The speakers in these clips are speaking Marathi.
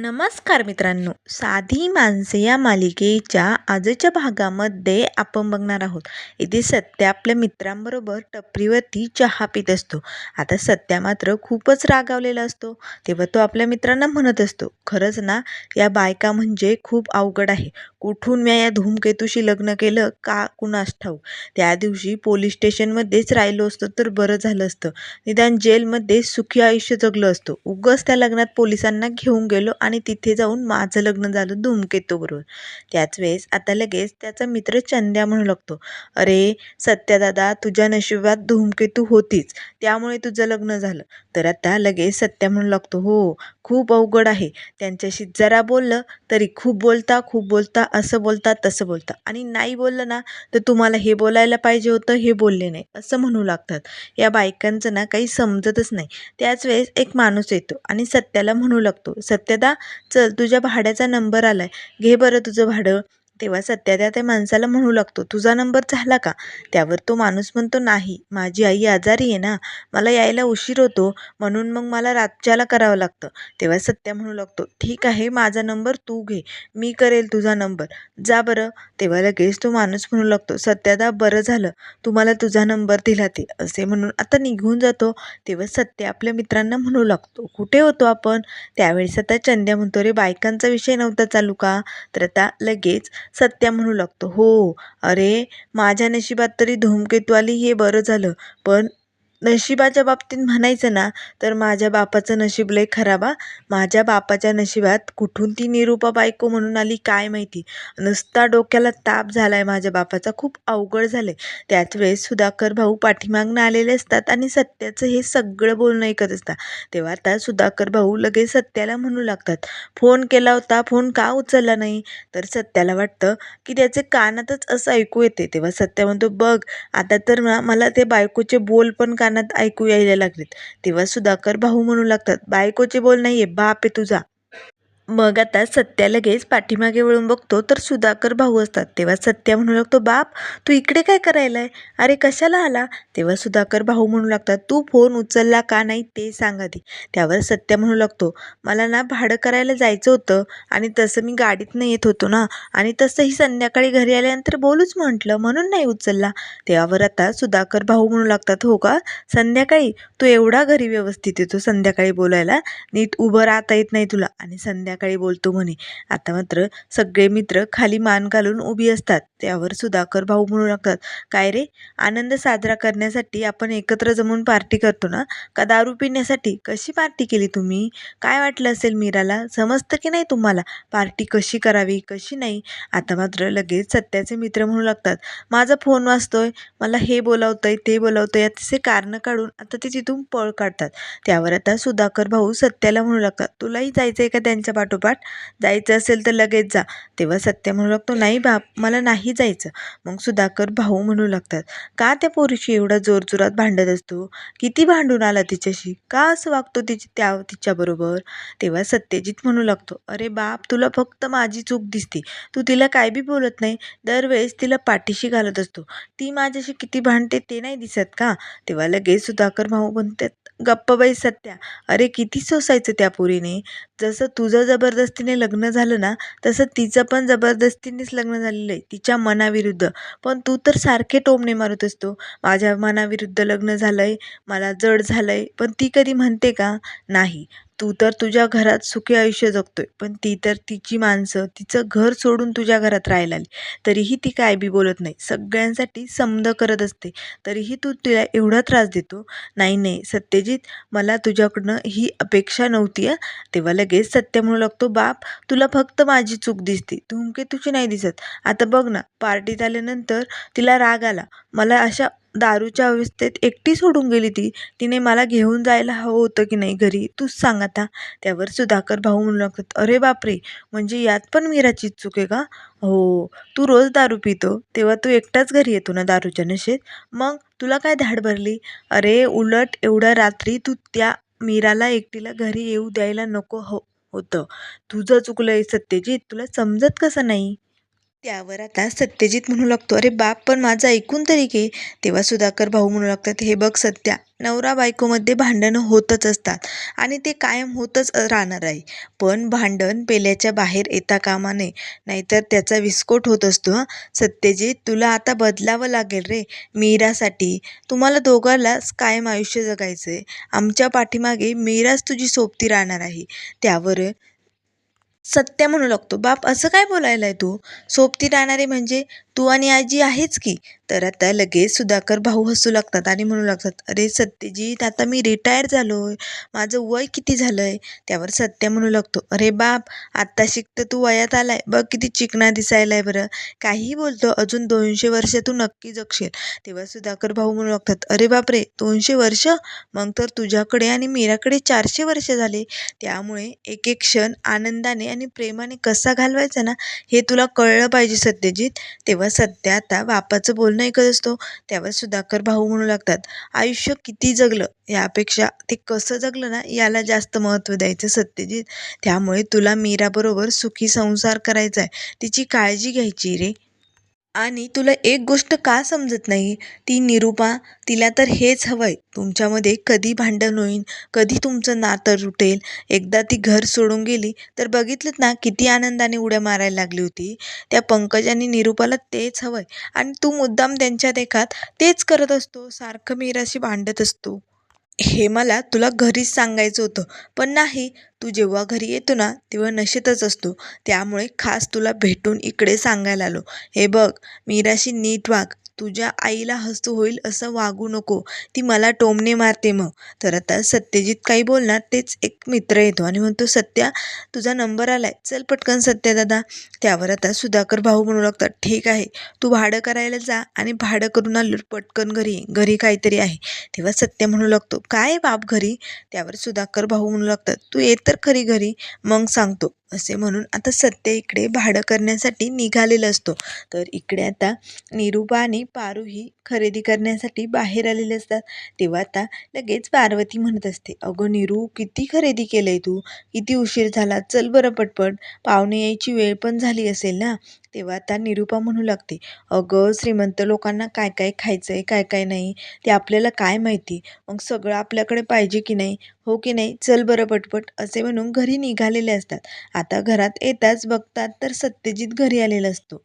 नमस्कार मित्रांनो. साधी माणसे या मालिकेच्या आजच्या भागामध्ये आपण बघणार आहोत. इथे सत्या आपल्या मित्रांबरोबर टपरीवरती चहा पित असतो. आता सत्या मात्र खूपच रागावलेला असतो. तेव्हा तो आपल्या मित्रांना म्हणत असतो खरंच ना या बायका म्हणजे खूप अवघड आहे. कुठून मी या धूमकेतूशी लग्न केलं? का कुणास ठाऊक? त्या दिवशी पोलीस स्टेशनमध्येच राहिलो असतो तर बरं झालं असतं. निदान जेलमध्ये सुखी आयुष्य जगलं असतो. उगस त्या लग्नात पोलिसांना घेऊन गेलो आणि आणि तिथे जाऊन माझं लग्न झालं धूमकेतूबरोबर त्याच वेळेस आता लगेच त्याचा मित्र चंद्या म्हणू लागतो. अरे सत्यादादा तुझ्या नशिबात धूमकेतू होतीच. त्यामुळे तुझं लग्न झालं. तर आता लगेच सत्या म्हणू लागतो हो खूप अवघड आहे. त्यांच्याशी जरा बोललं तरी खूप बोलता खूप बोलता असं बोलता तसं बोलता. आणि नाही बोललं ना तर तुम्हाला हे बोलायला पाहिजे होतं हे बोलले नाही. असं म्हणू लागतात. या बायकांचं ना काही समजतच नाही. त्याच वेळेस एक माणूस येतो आणि सत्याला म्हणू लागतो सत्यदा चल तुझ्या भाड्याचा नंबर आला आहे घे बरं तुझं भाडं. तेव्हा सत्या त्या त्या माणसाला म्हणू लागतो तुझा नंबर झाला का? त्यावर तो माणूस म्हणतो नाही माझी आई आजारी आहे ना मला यायला उशीर होतो म्हणून मग मला रातच्याला करावं लागतं. तेव्हा सत्या म्हणू लागतो ठीक आहे माझा नंबर तू घे मी करेल तुझा नंबर जा बरं. तेव्हा लगेच तो माणूस म्हणू लागतो सत्यादा बरं झालं तुम्हाला तुझा नंबर दिला ते असे म्हणून आता निघून जातो. तेव्हा सत्य आपल्या मित्रांना म्हणू लागतो कुठे होतो आपण? त्यावेळेस आता चंद्या म्हणतो रे बायकांचा विषय नव्हता चालू का? तर आता लगेच सत्या म्हणू लागतो. हो. अरे माझ्या नशिबात तरी धूमकेतू आली हे बरं झालं पण नशिबाच्या बाबतीत म्हणायचं ना तर माझ्या बापाचं नशीब लय खराब हा. माझ्या बापाच्या नशिबात कुठून ती निरूपा बायको म्हणून आली काय माहिती? नुसता डोक्याला ताप झाला आहे माझ्या बापाचा खूप अवघड झालं आहे त्याच वेळेस सुधाकर भाऊ पाठीमागनं आलेले असतात आणि सत्याचं हे सगळं बोलणं ऐकत असतात. तेव्हा आता सुधाकर भाऊ लगेच सत्याला म्हणू लागतात फोन केला होता फोन का उचलला नाही? तर सत्याला वाटतं की त्याचे कानातच असं ऐकू येते. तेव्हा सत्या म्हणतो बघ आता तर मला ते बायकोचे बोल पण का कानात ऐकू यायला लागलेत. तेव्हा सुधाकर भाऊ म्हणू लागतात बायकोचे बोल नाहीये बाप आहे तुझा. मग आता सत्या लगेच पाठीमागे वळून बघतो तर सुधाकर भाऊ असतात. तेव्हा सत्या म्हणू लागतो बाप तू इकडे काय करायला आहे अरे कशाला आला? तेव्हा सुधाकर भाऊ म्हणू लागतात तू फोन उचलला का नाही ते सांग आधी. त्यावर सत्या म्हणू लागतो मला ना भाडं करायला जायचं होतं आणि तसं मी गाडीतनं येत होतो ना आणि तसंही संध्याकाळी घरी आल्यानंतर बोलूच म्हटलं म्हणून नाही उचलला. त्यावर आता सुधाकर भाऊ म्हणू लागतात हो का? संध्याकाळी? तू एवढा घरी व्यवस्थित येतो संध्याकाळी बोलायला. नीट उभं राहता येत नाही तुला. आणि संध्याकाळी बोलतो म्हणे. आता मात्र सगळे मित्र खाली मान घालून उभी असतात. त्यावर सुधाकर भाऊ म्हणू लागतात काय रे? आनंद साजरा करण्यासाठी आपण एकत्र जमून पार्टी करतो ना? का दारू पिण्यासाठी? कशी पार्टी केली तुम्ही? काय वाटलं असेल मीराला? समजतं की नाही तुम्हाला? पार्टी कशी करावी कशी नाही? आता मात्र लगेच सत्याचे मित्र म्हणू लागतात माझा फोन वाचतोय मला हे बोलावतंय ते बोलावतंय. याचे कारणं काढून आता ते तिथून पळ काढतात. त्यावर आता सुधाकर भाऊ सत्याला म्हणू लागतात तुलाही जायचं आहे का त्यांच्या पाठोपाठ जायचं असेल तर लगेच जा. तेव्हा सत्य म्हणू लागतो नाही बाप मला नाही जायचं. मग सुधाकर भाऊ म्हणू लागतात का त्या पोरीशी एवढा जोरजोरात भांडत असतो? किती भांडून आला तिच्याशी? का असं वागतो तिची त्या तिच्याबरोबर तेव्हा सत्यजित म्हणू लागतो अरे बाप तुला फक्त माझी चूक दिसते. तू तिला काय बी बोलत नाही. दरवेळेस तिला पाठीशी घालत असतो. ती माझ्याशी किती भांडते ते नाही दिसत का? तेव्हा लगेच सुधाकर भाऊ म्हणतात गप्प बाई सत्या. अरे किती सोसायचं त्या पोरीने. जसं तुझं जबरदस्तीने लग्न झालं ना तसं तिचं पण जबरदस्तीनेच लग्न झालेलं आहे तिच्या मनाविरुद्ध. पण तू तर सारखे टोमणे मारत असतो. माझ्या मनाविरुद्ध लग्न झालं आहे मला जड झालं आहे पण ती कधी म्हणते का? नाही. तू तर तुझ्या घरात सुखी आयुष्य जगतोय पण ती तर तिची माणसं तिचं घर सोडून तुझ्या घरात राहायला आली. तरीही ती काय बी बोलत नाही. सगळ्यांसाठी समद करत असते. तरीही तू तिला एवढा त्रास देतो? नाही नाही. सत्यजित मला तुझ्याकडनं ही अपेक्षा नव्हती आहे तेव्हा लगेच सत्य म्हणू लागतो बाप तुला फक्त माझी चूक दिसते. धूमकेतूची नाही दिसत. आता बघ ना पार्टीत आल्यानंतर तिला राग आला. मला अशा दारूच्या अवस्थेत एकटी सोडून गेली ती. तिने मला घेऊन जायला हवं होतं की नाही घरी? तूच सांग आता. त्यावर सुधाकर भाऊ म्हणू लागतात अरे बापरे! म्हणजे यात पण मीराचीच चूक आहे का? हो. तू रोज दारू पितो. तेव्हा तू एकटाच घरी येतो ना दारूच्या नशेत? मग तुला काय धाड भरली? अरे उलट एवढ्या रात्री तू त्या मीराला एकटीला घरी येऊ द्यायला नको हो होतं. तुझं चुकलं आहे सत्यजित. तुला समजत कसं नाही? त्यावर आता सत्यजित म्हणू लागतो अरे बाप पण माझं ऐकून तरी घे. तेव्हा सुधाकर भाऊ म्हणू लागतात हे बघ सत्या नवरा बायकोमध्ये भांडणं होतच असतात आणि ते कायम होतच राहणार आहे. पण भांडण पेल्याच्या बाहेर येता कामा नये नाहीतर त्याचा विस्फोट होत असतो हां. सत्यजित तुला आता बदलावं लागेल रे मीरासाठी. तुम्हाला दोघांलाच कायम आयुष्य जगायचं आहे आमच्या पाठीमागे मीराच तुझी सोबती राहणार आहे. त्यावर सत्य म्हणू लागतो. बाप असं काय बोलायलाय तू? सोबती राहणारे म्हणजे तू आणि आजी आहेच की? तर आता लगेच सुधाकर भाऊ हसू लागतात आणि म्हणू लागतात अरे सत्यजीत आता मी रिटायर झालोय. माझं वय किती झालं आहे त्यावर सत्य म्हणू लागतो अरे बाप आत्ता शिकतं तू वयात आलाय. बघ किती चिकना दिसायलाय बरं. काहीही बोलतो अजून दोनशे वर्ष तू नक्की जगशील. तेव्हा सुधाकर भाऊ म्हणू लागतात अरे बापरे दोनशे वर्ष? मग तर तुझ्याकडे आणि मीराकडे चारशे वर्ष झाले. त्यामुळे एक एक क्षण आनंदाने आणि प्रेमाने कसा घालवायचा ना हे तुला कळलं पाहिजे सत्यजीत. तेव्हा सत्य आता बापाचं बोलणं ऐकत असतो त्यावर सुधाकर भाऊ म्हणू लागतात. आयुष्य किती जगलं यापेक्षा ते कसं जगलं ना याला जास्त महत्त्व द्यायचं सत्यजित. त्यामुळे तुला मीराबरोबर सुखी संसार करायचा आहे तिची काळजी घ्यायची रे. आणि तुला एक गोष्ट का समजत नाही? ती निरूपा तिला तर हेच हवं आहे तुमच्यामध्ये कधी भांडण होईन कधी तुमचं नातं रुटेल. एकदा ती घर सोडून गेली तर बघितलंत ना किती आनंदाने उड्या मारायला लागली होती. त्या पंकज आणि निरूपाला तेच हवं आहे आणि तू मुद्दाम त्यांच्या देखात तेच करत असतो सारखं मीराशी भांडत असतो. हे मला तुला घरीच सांगायचं होतं. पण नाही तू जेव्हा घरी येतो ना तेव्हा नशेतच असतो. त्यामुळे खास तुला भेटून इकडे सांगायला आलो. हे बघ मीराशी नीट वाग. तुझ्या आईला हसू होईल असं वागू नको. ती मला टोमणे मारते मग. तर आता सत्यजित काही बोलणार तेच एक मित्र येतो आणि म्हणतो सत्या तुझा नंबर आलाय. चल पटकन सत्या दादा. त्यावर आता सुधाकर भाऊ म्हणू लागतात ठीक आहे तू भाडं करायला जा आणि भाडं करून आलो पटकन घरी घरी काहीतरी आहे. तेव्हा सत्य म्हणू लागतो काय बाप घरी? त्यावर सुधाकर भाऊ म्हणू लागतात तू येत तर खरी घरी. मग सांगतो असे म्हणून आता सत्य इकडे भाडं करण्यासाठी निघालेलं असतो. तर इकडे आता निरूपा आणि पारू ही खरेदी करण्यासाठी बाहेर आलेले असतात. तेव्हा आता लगेच पार्वती म्हणत असते अगं निरू किती खरेदी केलं आहे तू? किती उशीर झाला? चल बरं पटपट. पाहुणे यायची वेळ पण झाली असेल ना? तेव्हा आता निरूपा म्हणू लागते अगं श्रीमंत लोकांना काय काय खायचं आहे काय काय नाही ते आपल्याला काय माहिती? मग सगळं आपल्याकडे पाहिजे की नाही? हो की नाही? चल बरं पटपट. असे म्हणून घरी निघालेले असतात. आता घरात येताच बघतात तर सत्यजित घरी आलेला असतो.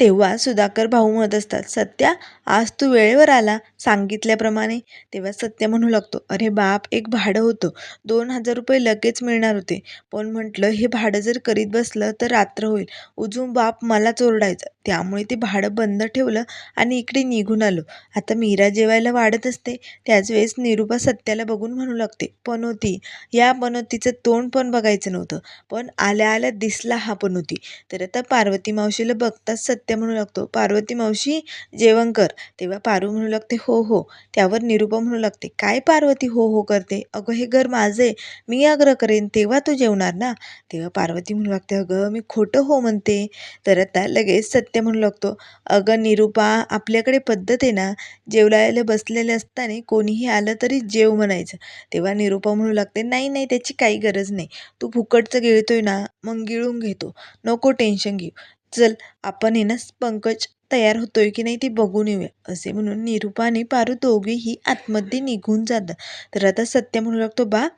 तेव्हा सुधाकर भाऊ म्हणत असतात सत्या आज तू वेळेवर आला सांगितल्याप्रमाणे. तेव्हा सत्य म्हणू लागतो अरे बाप एक भाडं होतं. दोन हजार रुपये लगेच मिळणार होते. पण म्हटलं हे भाडं जर करीत बसलं तर रात्र होईल. उजून बाप मलाच ओरडायचा त्यामुळे ते भाडं बंद ठेवलं आणि इकडे निघून आलो. आता मीरा जेवायला वाढत असते त्याच वेळेस निरूपा सत्याला बघून म्हणू लागते पनोती या पनोतीचं तोंड पण बघायचं नव्हतं पण आल्या आल्या दिसला हा पनोती. तर आता पार्वती मावशीला बघताच सत्य म्हणू लागतो पार्वती मावशी जेवण कर. तेव्हा पारू म्हणू लागते हो हो. त्यावर निरूपा म्हणू लागते काय पार्वती हो हो करते? अगं हे घर माझं आहे मी आग्रह करेन तेव्हा तू जेवणार ना. तेव्हा पार्वती म्हणू लागते अगं मी खोटं हो म्हणते. तर आता लगेच सत्य म्हणू लागतो अगं निरूपा आपल्याकडे पद्धत आहे ना जेवलायला बसलेले असताना कोणीही आलं तरी जेव म्हणायचं. तेव्हा निरूपा म्हणू लागते नाही नाही त्याची काही गरज नाही. तू फुकटचं गिळतोय ना मग गिळून घेतो. नको टेन्शन घेऊ. चल आपण आहे ना पंकज तयार होतोय की नाही ते बघून येऊया. असे म्हणून निरूपा आणि पारू दोघेही आतमध्ये निघून जातात. तर आता सत्य म्हणू लागतो बाप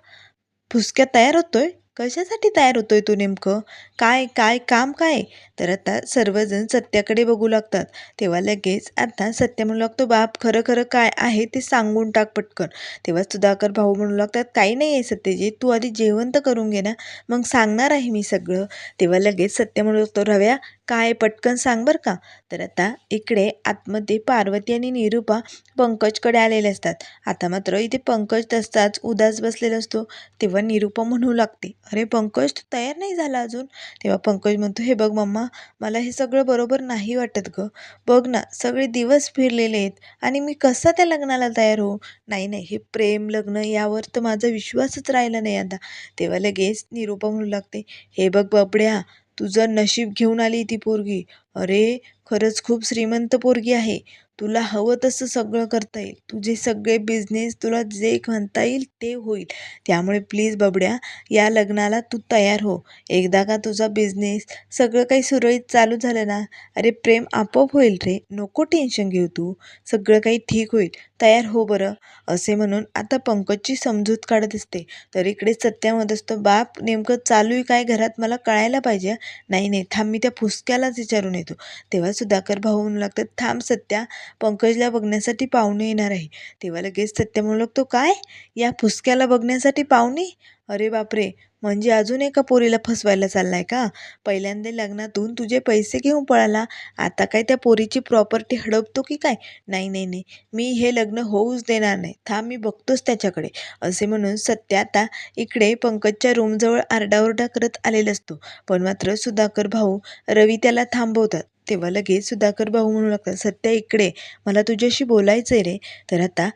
फुसक्या तयार होतोय? कशासाठी तयार होतोय तू नेमकं? काय काय काम काय? तर आता सर्वजण सत्याकडे बघू लागतात. तेव्हा लगेच आता सत्य म्हणू लागतो बाप खरं खरं काय आहे ते सांगून टाक पटकन. तेव्हा सुधाकर भाऊ म्हणू लागतात काही नाही आहे सत्यजी तू आधी जेवण तर करून घे ना. मग सांगणार आहे मी सगळं. तेव्हा लगेच सत्य म्हणू लागतो रव्या काय पटकन सांग बरं का? तर आता इकडे आतमध्ये पार्वती आणि निरूपा पंकजकडे आलेले असतात. आता मात्र इथे पंकज तसाच उदास बसलेला असतो. तेव्हा निरूपा म्हणू लागते अरे पंकज तू तयार नाही झाला अजून? तेव्हा पंकज म्हणतो हे बघ मम्मा मला हे सगळं बरोबर नाही वाटत गं. बघ ना सगळे दिवस फिरलेले आहेत आणि मी कसा त्या लग्नाला तयार होऊ? नाही नाही हे प्रेम लग्न यावर तर माझा विश्वासच राहिला नाही आता. तेव्हा लगेच निरूपा म्हणू लागते हे बघ बबड्या तुझं नशीब घेऊन आली ती पोरगी अरे खरंच खूप श्रीमंत पोरगी आहे. तुला हवं तसं सगळं करता येईल. तुझे सगळे बिझनेस तुला जे म्हणता येईल ते होईल. त्यामुळे प्लीज बबड्या या लग्नाला तू तयार हो. एकदा का तुझा बिझनेस सगळं काही सुरळीत चालू झालं ना अरे प्रेम आपोआप होईल रे. नको टेन्शन घेऊ तू. सगळं काही ठीक होईल. तयार हो बरं. असे म्हणून आता पंकजची समजूत काढत असते. तर इकडे सत्यामध्ये असतं बाप नेमकं चालू आहे काय घरात? मला कळायला पाहिजे. नाही नाही थांब मी त्या फुसक्यालाच विचारून येतो. तेव्हा सुधाकर भाऊ म्हणू लागतात थांब सत्या पंकजला बघण्यासाठी पाहुणे येणार आहे. तेव्हा लगेच सत्य म्हणू लागतो काय? या फुसक्याला बघण्यासाठी पाहुणे? अरे बापरे! म्हणजे अजून एका पोरीला फसवायला चाललाय का? पहिल्यांदा लग्नातून तुझे पैसे घेऊन पळाला. आता काय त्या पोरीची प्रॉपर्टी हडपतो की काय? नाही नाही नाही. मी हे लग्न होऊच देणार नाही. थांब मी बघतोच त्याच्याकडे. असे म्हणून सत्य आता इकडे पंकजच्या रूमजवळ आरडाओरडा करत आलेला असतो. पण मात्र सुधाकर भाऊ रवी त्याला थांबवतात. तेव्हा लगेच सुधाकर भाऊ म्हणू लागतात सत्या इकडे. मला तुझ्याशी बोलायचं आहे रे. तर आता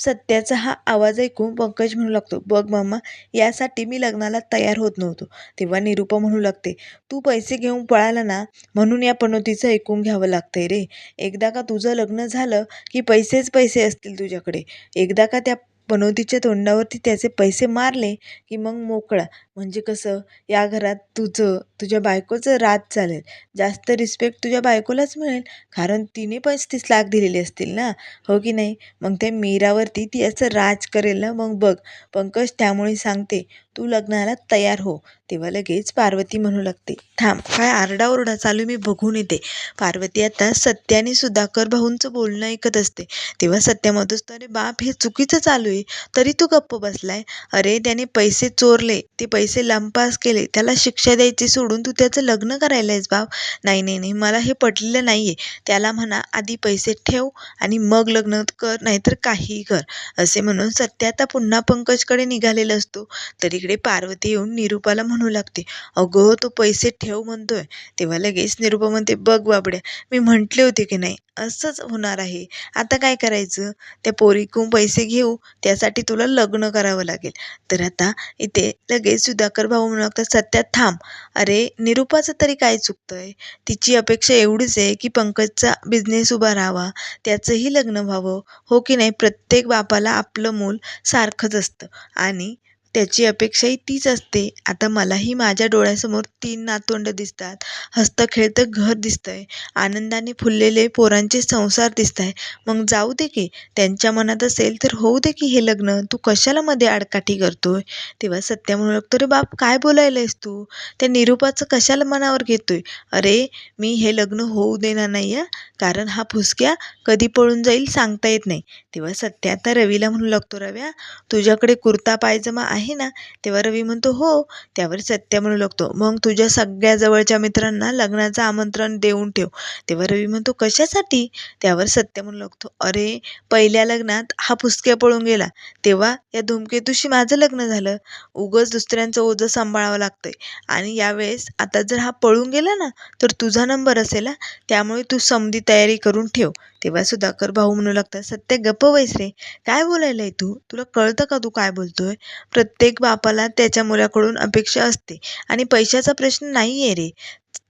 सत्याचा हा आवाज ऐकून पंकज म्हणू लागतो बघ मामा यासाठी मी लग्नाला तयार होत नव्हतो. तेव्हा निरूपा म्हणू लागते तू पैसे घेऊन पळाला ना म्हणून या पनोतीचं ऐकून घ्यावं लागतंय रे. एकदा का तुझं लग्न झालं की पैसेच पैसे असतील तुझ्याकडे. एकदा का त्या पनोतीच्या तोंडावरती त्याचे पैसे मारले की मग मोकळा. म्हणजे कसं या घरात तुझं तुझ्या बायकोचं राज चालेल. जास्त रिस्पेक्ट तुझ्या बायकोलाच मिळेल कारण तिने पस्तीस लाख दिलेले असतील ना? हो की नाही? मग त्या मीरावरती ती असं राज करेल ना? मग बघ. पंकज त्यामुळे सांगते तू लग्नाला तयार हो. तेव्हा लगेच पार्वती म्हणू लागते थांब काय आरडाओरडा चालू मी बघून येते. पार्वती आता सत्याने सुधाकर भाऊंचं बोलणं ऐकत असते. तेव्हा सत्या असतो अरे बाप हे चुकीचं चालू आहे. तरी तू गप्प बसलाय. अरे त्याने पैसे चोरले. ते पैसे लंपास केले त्याला शिक्षा द्यायची सोडून तू त्याचं लग्न करायला आहेस बाप. नाही नाही नाही मला हे पटलेलं नाही आहे त्याला म्हणा आधी पैसे ठेव आणि मग लग्न कर नाहीतर काहीही कर असे म्हणून सत्य आता पुन्हा पंकजकडे निघालेला असतो. तर इकडे पार्वती येऊन निरूपाला म्हणू लागते अगं तो पैसे ठेव म्हणतोय. तेव्हा लगेच निरूपा म्हणते बघ बाबड्या मी म्हटले होते की नाही असंच होणार आहे. आता काय करायचं? त्या पोरीकून पैसे घेऊ त्यासाठी तुला लग्न करावं लागेल. तर आता इथे लगेच सुधाकर भाऊ म्हणू लागतात सत्यात थांब. अरे निरूपाचं तरी काय चुकतंय? तिची अपेक्षा एवढीच आहे की पंकजचा बिझनेस उभा राहावा. त्याचंही लग्न व्हावं. हो की नाही? प्रत्येक बापाला आपलं मूल सारखंच असतं. आणि त्याची अपेक्षाही तीच असते. आता मलाही माझ्या डोळ्यासमोर तीन नातोंड दिसतात. हसतं खेळतं घर दिसतंय. आनंदाने फुललेले पोरांचे संसार दिसत आहे मग जाऊ दे की त्यांच्या मनात असेल तर होऊ दे की हे लग्न. तू कशाला मध्ये आडकाठी करतोय? तेव्हा सत्या म्हणू लागतो रे बाप काय बोलायलायस तू? त्या निरूपाचं कशाला मनावर घेतोय? अरे मी हे लग्न होऊ देणार नाही आहे कारण हा फुसक्या कधी पळून जाईल सांगता येत नाही. तेव्हा सत्या आता रवीला म्हणू लागतो रव्या तुझ्याकडे कुर्ता पायजमा आहे आहे ना तेव्हा रवी म्हणतो हो त्यावर सत्या म्हणू लागतो. मग तुझ्या सगळ्या जवळच्या मित्रांना लग्नाचं आमंत्रण देऊन ठेव. तेव्हा रवी म्हणतो कशासाठी? त्यावर सत्य म्हणू लागतो. अरे पहिल्या लग्नात हा फुसक्या पळून गेला. तेव्हा या धूमकेतूशी माझं लग्न झालं. उगच दुसऱ्यांचं ओझं सांभाळावं लागतंय. आणि यावेळेस आता जर हा पळून गेला ना तर तुझा नंबर असेल हा. त्यामुळे तू समधी तयारी करून ठेव. तेव्हा सुधाकर भाऊ म्हणू लागतात सत्य गप्प बैस रे. काय बोलायला आहे तू? तुला कळतं का तू काय बोलतोय? प्रत्येक बापाला त्याच्या मुलाकडून अपेक्षा असते आणि पैशाचा प्रश्न नाही आहे रे.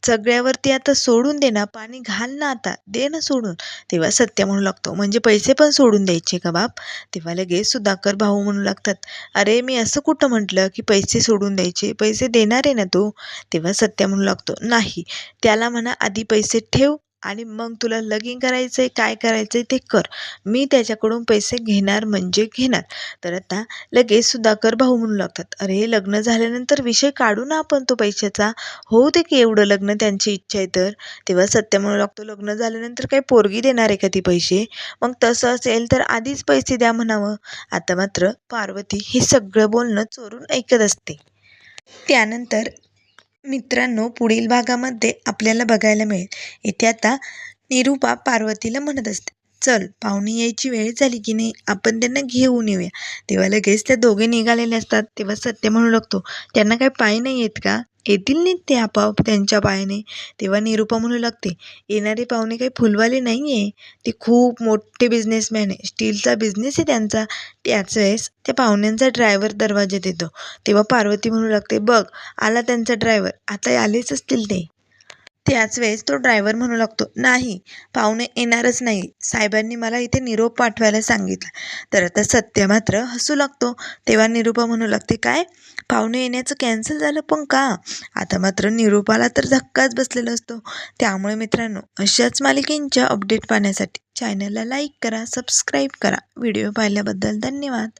सगळ्यावरती आता सोडून दे ना पाणी घाल ना आता. दे ना सोडून. तेव्हा सत्य म्हणू लागतो म्हणजे पैसे पण सोडून द्यायचे का बाप? तेव्हा लगेच सुधाकर भाऊ म्हणू लागतात अरे मी असं कुठं म्हटलं की पैसे सोडून द्यायचे? पैसे देणार आहे ना तो? तेव्हा सत्य म्हणू लागतो नाही. त्याला म्हणा आधी पैसे ठेव. आणि मग तुला लगीन करायचं आहे काय करायचं आहे ते कर. मी त्याच्याकडून पैसे घेणार म्हणजे घेणार. तर आता लगेच सुधाकर भाऊ म्हणू लागतात अरे लग्न झाल्यानंतर विषय काढू ना आपण तो पैशाचा. होऊ दे की एवढं लग्न त्यांची इच्छा आहे तर. तेव्हा सत्य म्हणू लागतो लग्न झाल्यानंतर काही पोरगी देणार आहे का ती पैसे? मग तसं असेल तर आधीच पैसे द्या म्हणावं. आता मात्र पार्वती हे सगळं बोलणं चोरून ऐकत असते. त्यानंतर मित्रांनो पुढील भागामध्ये आपल्याला बघायला मिळेल. इथे आता निरूपा पार्वतीला म्हणत असते. चल पाहुणे यायची वेळ झाली की नाही आपण त्यांना घेऊन येऊया. तेव्हा लगेच त्या दोघे निघालेले असतात. तेव्हा सत्य म्हणू लागतो त्यांना काही पाय नाही आहेत का? येतील नाहीत ते आपोआप त्यांच्या पायाने. तेव्हा निरूपा म्हणू लागते येणारे पाहुणे काही फुलवाले नाही आहे ते खूप मोठे बिझनेसमॅन आहे. स्टीलचा बिझनेस आहे त्यांचा. त्याच वेळेस त्या पाहुण्यांचा ड्रायव्हर दरवाजा येतो. तेव्हा पार्वती म्हणू लागते बघ आला त्यांचा ड्रायव्हर आता आलेच असतील ते. त्याच वेळेस तो ड्रायव्हर म्हणू लागतो नाही पाहुणे येणारच नाही साहेबांनी मला इथे निरोप पाठवायला सांगितलं. तर आता सत्य मात्र हसू लागतो. तेव्हा निरूपा म्हणू लागते काय? पाहुणे येण्याचं कॅन्सल झालं पण का? आता मात्र निरूपाला तर धक्काच बसलेला असतो. त्यामुळे मित्रांनो अशाच मालिकेंच्या अपडेट पाहण्यासाठी चॅनलला लाईक करा सबस्क्राईब करा. व्हिडिओ पाहिल्याबद्दल धन्यवाद.